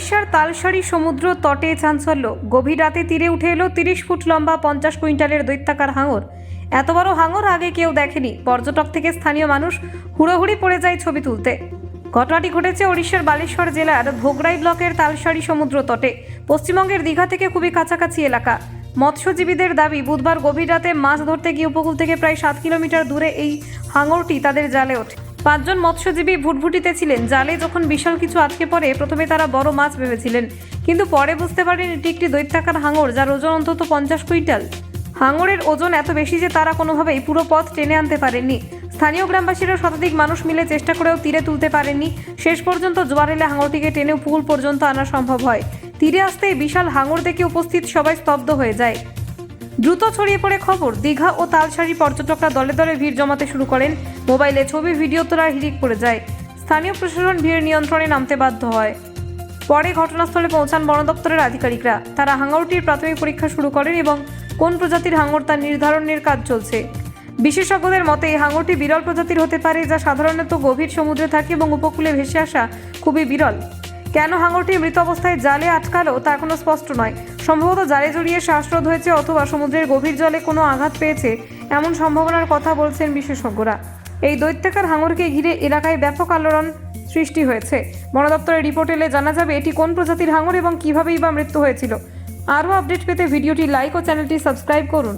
ওড়িশার তালসারি সমুদ্র তটে চাঞ্চল্য। গভীর রাতে তীরে উঠে এলো তিরিশ ফুট লম্বা, পঞ্চাশ কুইন্টালের দৈত্যাকার হাঙর। এত বড় হাঙর আগে কেউ দেখেনি। পর্যটক থেকে স্থানীয় মানুষ হুড়োহুড়ি পড়ে যায় ছবি তুলতে। ঘটনাটি ঘটেছে ওড়িশার বালেশ্বর জেলার ভোগরাই ব্লকের তালসারি সমুদ্র তটে। পশ্চিমবঙ্গের দীঘা থেকে খুবই কাছাকাছি এলাকা। মৎস্যজীবীদের দাবি, বুধবার গভীর রাতে মাছ ধরতে গিয়ে উপকূল থেকে প্রায় সাত কিলোমিটার দূরে এই হাঙরটি তাদের জালে ওঠে। পাঁচজন মৎস্যজীবী ভুটভুটিতে ছিলেন। জালে যখন বিশাল কিছু আটকে পড়ে, প্রথমে তারা বড় মাছ ভেবেছিলেন। কিন্তু পরে বুঝতে পারেন এটি একটি দৈত্যাকার হাঙর, যার ওজন অন্তত পঞ্চাশ কুইন্টাল। হাঙরের ওজন এত বেশি যে তারা কোনোভাবেই পুরো পথ টেনে আনতে পারেননি। স্থানীয় গ্রামবাসীরা শতাধিক মানুষ মিলে চেষ্টা করেও তীরে তুলতে পারেননি। শেষ পর্যন্ত জোয়ার এলে হাঙরটিকে টেনে উপকূল পর্যন্ত আনা সম্ভব হয়। তীরে আসতেই বিশাল হাঙর দেখে উপস্থিত সবাই স্তব্ধ হয়ে যায়। দ্রুত ছড়িয়ে পড়ে খবর। দীঘা ও তালসারি পর্যটকরা দলে দলে ভিড় জমাতে শুরু করেন। মোবাইলে ছবি, ভিডিও তোলার হিড়িক পড়ে যায়। স্থানীয় প্রশাসন ভিড় নিয়ন্ত্রণে নামতে বাধ্য হয়। পরে ঘটনাস্থলে পৌঁছান বন দপ্তরের আধিকারিকরা। তারা হাঙরটির প্রাথমিক পরীক্ষা শুরু করেন এবং কোন প্রজাতির হাঙর তা নির্ধারণের কাজ চলছে। বিশেষজ্ঞদের মতে, এই হাঙরটি বিরল প্রজাতির হতে পারে, যা সাধারণত গভীর সমুদ্রে থাকে এবং উপকূলে ভেসে আসা খুবই বিরল। কেন হাঙরটি মৃত অবস্থায় জালে আটকালো তা এখনও স্পষ্ট নয়। সম্ভবত জালে জড়িয়ে শ্বাসরোধ হয়েছে অথবা সমুদ্রের গভীর জলে কোনো আঘাত পেয়েছে এমন সম্ভাবনার কথা বলছেন বিশেষজ্ঞরা। এই দৈত্যাকার হাঙরকে ঘিরে এলাকায় ব্যাপক আলোড়ন সৃষ্টি হয়েছে। বন দপ্তরের রিপোর্ট এলে জানা যাবে এটি কোন প্রজাতির হাঙর এবং কীভাবেই বা মৃত্যু হয়েছিল। আরও আপডেট পেতে ভিডিওটি লাইক ও চ্যানেলটি সাবস্ক্রাইব করুন।